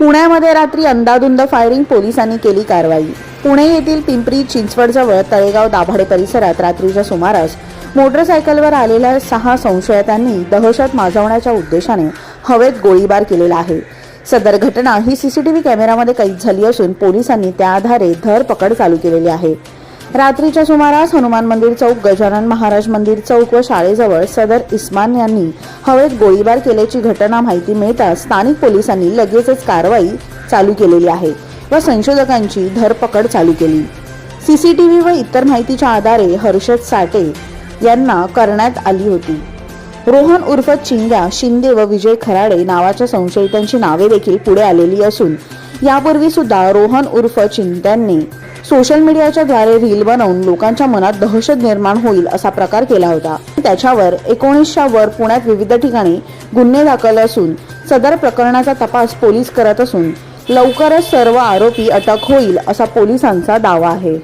पुण्यामध्ये रात्री अंदाधुंद फायरिंग पोलिसांनी केली कारवाई. पुणे येथील पिंपरी चिंचवडजवळ तळेगाव दाभाडे परिसरात रात्रीच्या सुमारास मोटरसायकलवर आलेल्या सहा संशयितांनी दहशत माजवण्याच्या उद्देशाने हवेत गोळीबार केलेला आहे. सदर घटना ही सीसीटीव्ही कॅमेऱ्यामध्ये कैद झाली असून पोलिसांनी त्या आधारे धरपकड चालू केलेली आहे. रात्रीच्या सुमारास हनुमान मंदिर चौक गजानन महाराज मंदिर चौक व शाळेजवळ सदर इस्मान यांनी हवेत गोळीबार केल्याची घटना माहिती मिळताच स्थानिक पोलिसांनी लगेचच कारवाई चालू केलेली आहे व संशोधकांची धरपकड चालू केली. सीसीटीव्ही व इतर माहितीच्या आधारे हर्षद साठे यांना करण्यात आली होती. रोहन उर्फ चिंग्या शिंदे व विजय खराडे नावाच्या संशयितांची नावे देखील पुढे आलेली असून यापूर्वी सुद्धा रोहन उर्फ चिंत्यांनी सोशल मीडियाच्या द्वारे रील बनवून लोकांच्या मनात दहशत निर्माण होईल असा प्रकार केला होता. त्याच्यावर एकोणीसच्या वर पुण्यात विविध ठिकाणी गुन्हे दाखल असून सदर प्रकरणाचा तपास पोलीस करत असून लवकरच सर्व आरोपी अटक होईल असा पोलिसांचा दावा आहे.